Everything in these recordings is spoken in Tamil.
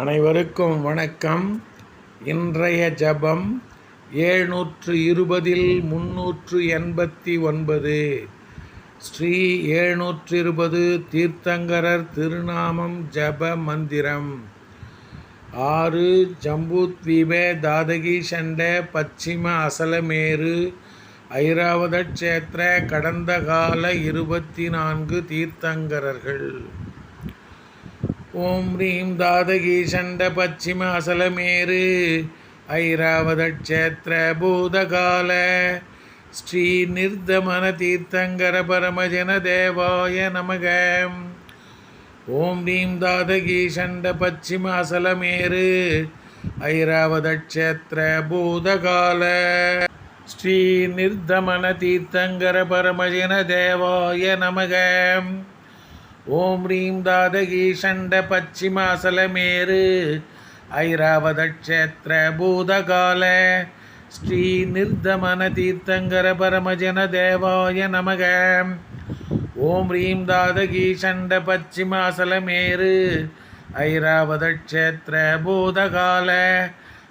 அனைவருக்கும் வணக்கம். இன்றைய ஜபம் ஏழ்நூற்று இருபதில் முன்னூற்று எண்பத்தி ஒன்பது ஸ்ரீ ஏழ்நூற்று இருபது தீர்த்தங்கரர் திருநாமம் ஜப மந்திரம். ஆறு ஜம்பூத்வீபே தாதகி சண்ட பச்சிம அசலமேரு ஐராவத க்ஷேத்திர கடந்த கால இருபத்தி நான்கு தீர்த்தங்கரர்கள். ஓம் ரீம் தாதகி சண்ட பச்சிம அசலமேரு ஐராவத பூதகால. ஸ்ரீ நிர்தமன தீர்த்தங்கர பரமஜன தேவாய நமக. ஓம் ரீம் தாதகி சண்ட பச்சிம அசலமேரு ஐராவத பூதகால. ஸ்ரீ நிர்தமன தீர்த்தங்கர பரமஜன தேவாய நமக. ஓம் ரீம் தாதகி சண்ட பச்சிமாசலமேரு ஐராவதக்ஷேத்திர பூதகால. ஸ்ரீ நிர்தமன தீர்த்தங்கர பரமஜன தேவாய நமக. ஓம் ரீம் தாதகி சண்ட பச்சிமாசலமேரு ஐராவதக்ஷேத்திர பூதகால.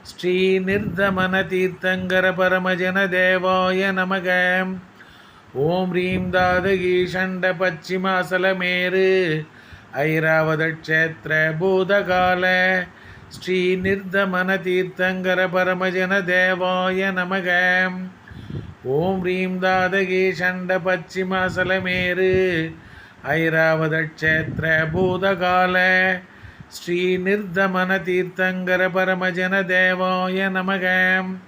ஸ்ரீ நிர்தமன தீர்த்தங்கர பரமஜன தேவாய நமக. ஓம் ரீம் தாதகி சண்ட பச்சிமாசலமேரு ஐராவத க்ஷேத்திர பூதகால. ஸ்ரீ நிர்தமன தீர்த்தங்கர பரமஜன தேவாய நமக. ஓம் ரீம் தாதகி சண்ட பச்சிமாசலமேரு ஐராவத க்ஷேத்திர பூதகால. ஸ்ரீ நிர்தமன தீர்த்தங்கர பரமஜன தேவாய நமகம்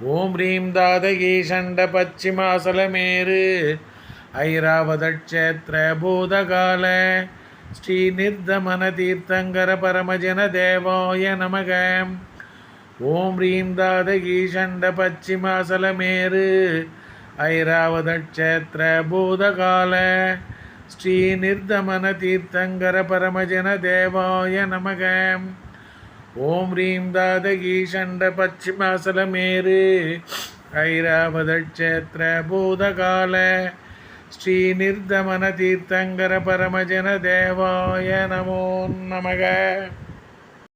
ஓம் ரீம் தாதகீ சண்ட பச்சிமாசலமேரு ஐராவதக்ஷேத்திர பூதகால ஸ்ரீ நிர்தமன தீர்த்தங்கர பரமஜன தேவாய நமக. ஓம் ரீம் தாதகீ சண்ட பச்சிமாசலமேரு ஐராவதக்ஷேத்திர பூதகால ஸ்ரீ நிர்தமன தீர்த்தங்கர பரமஜன தேவாய நமகம் ஓம் ரீம் தாதகி சண்ட பச்சிமாசலமேரு ஐராவத க்ஷேத்திர பூதகால. ஸ்ரீ நிர்தமன தீர்த்தங்கர பரமஜன தேவாய நமோ நமக.